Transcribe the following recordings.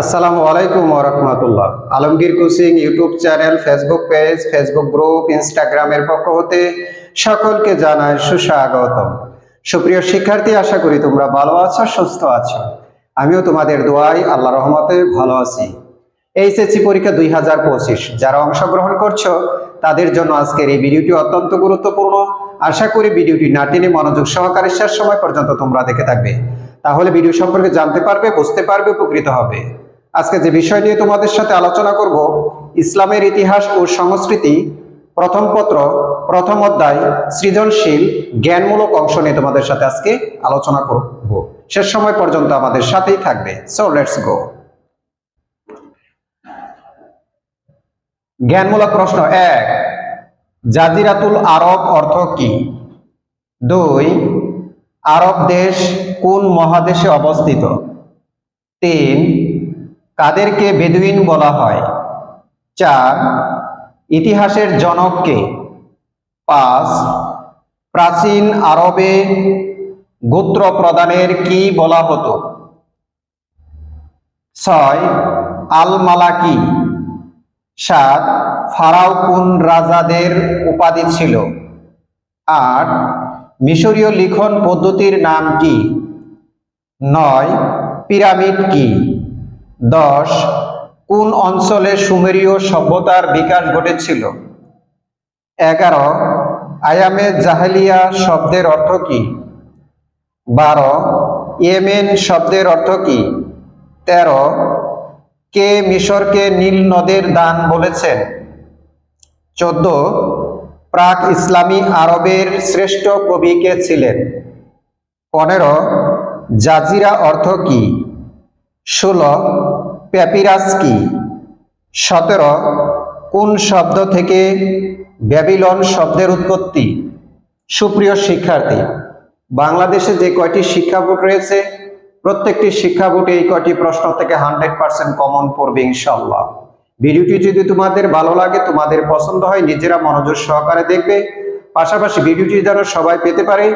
আসসালামু আলাইকুম রহমতুল্লাহ। Alamgir কুসিং YouTube channel, Facebook page, Facebook group, ইনস্টাগ্রামের পক্ষ হতে সকলকে জানাই সুস্বাগতম। সুপ্রিয় শিক্ষার্থী, আশা করি তোমরা ভালো আছো, সুস্থ আছো। আমিও তোমাদের দোয়াই আল্লাহ রহমতে ভালো আছি। এইচএসসি পরীক্ষা দুই হাজার পঁচিশ, যারা অংশগ্রহণ করছ, তাদের জন্য আজকের এই ভিডিওটি অত্যন্ত গুরুত্বপূর্ণ। আশা করি ভিডিওটি না টেনে মনোযোগ সহকারে শেষ সময় পর্যন্ত তোমরা দেখে থাকবে। তাহলে ভিডিও সম্পর্কে জানতে পারবে, বুঝতে পারবে, উপকৃত হবে। আজকে যে বিষয় নিয়ে তোমাদের সাথে আলোচনা করব, ইসলামের ইতিহাস ও সংস্কৃতি, প্রথম পত্র, প্রথম অধ্যায়, সৃজনশীল, জ্ঞানমূলক অংশ নিয়ে তোমাদের সাথে আজকে আলোচনা করব। শেষ সময় পর্যন্ত আমাদের সাথেই থাকবে। সো লেটস গো জ্ঞানমূলক প্রশ্ন এক, জাজিরাতুল আরব অর্থ কি? দুই, আরব দেশ কোন মহাদেশে অবস্থিত? তিন কাদেরকে বেদুইন বলা হয়। চার, ইতিহাসের জনককে। পাঁচ, প্রাচীন আরবে গোত্র প্রদানের কি বলা হতো? ছয় আল মালাকি সাত ফারাও কোন রাজাদের উপাধি ছিল। আট, মিশরীয় লিখন পদ্ধতির নাম কি? নয়, পিরামিড কি? দশ, কোন অঞ্চলে সুমেরীয় সভ্যতার বিকাশ ঘটেছিল? এগারো, আয়ামে জাহেলিয়া শব্দের অর্থ কি? বারো, ইয়েমেন শব্দের অর্থ কি? তেরো, কে মিশরকে নীল নদের দান বলেছেন? চোদ্দ, প্রাক ইসলামী আরবের শ্রেষ্ঠ কবি কে ছিলেন? পনেরো, জাজিরা অর্থ কি? ষোলো প্যাপিরাস কি? সতেরো, কোন শব্দ থেকে ব্যাবিলন শব্দের উৎপত্তি? সুপ্রিয় শিক্ষার্থী, বাংলাদেশে যে কয়টি শিক্ষা বোর্ড রয়েছে, প্রত্যেকটি শিক্ষা বোর্ডে এই কয়টি প্রশ্ন থেকে হান্ড্রেড পার্সেন্ট কমন পড়বে ইনশাল্লাহ। ভিডিওটি যদি তোমাদের ভালো লাগে, তোমাদের পছন্দ হয়, নিজেরা মনোযোগ সহকারে দেখবে। পাশাপাশি ভিডিওটি যেন সবাই পেতে পারে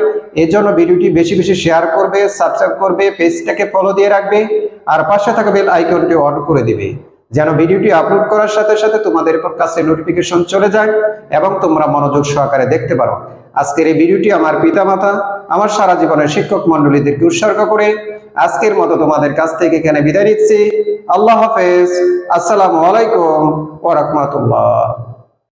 এর জন্য ভিডিওটি বেশি বেশি শেয়ার করবে, সাবস্ক্রাইব করবে, পেজটাকে ফলো দিয়ে রাখবে। আর পাশে থাকা বেল আইকনটি অন করে দিবে। যেন ভিডিওটি আপলোড করার সাথে সাথে তোমাদের কাছে নোটিফিকেশন চলে যায় এবং তোমরা মনোযোগ সহকারে দেখতে পারো। আজকের এই ভিডিওটি আমার পিতামাতা, আমার সারা জীবনের শিক্ষক মন্ডলীদেরকে উৎসর্গ করে আজকের মতো তোমাদের কাছ থেকে এখানে বিদায় নিচ্ছি। আল্লাহ হাফেজ। আসসালামু আলাইকুম ওয়া রাহমাতুল্লাহ।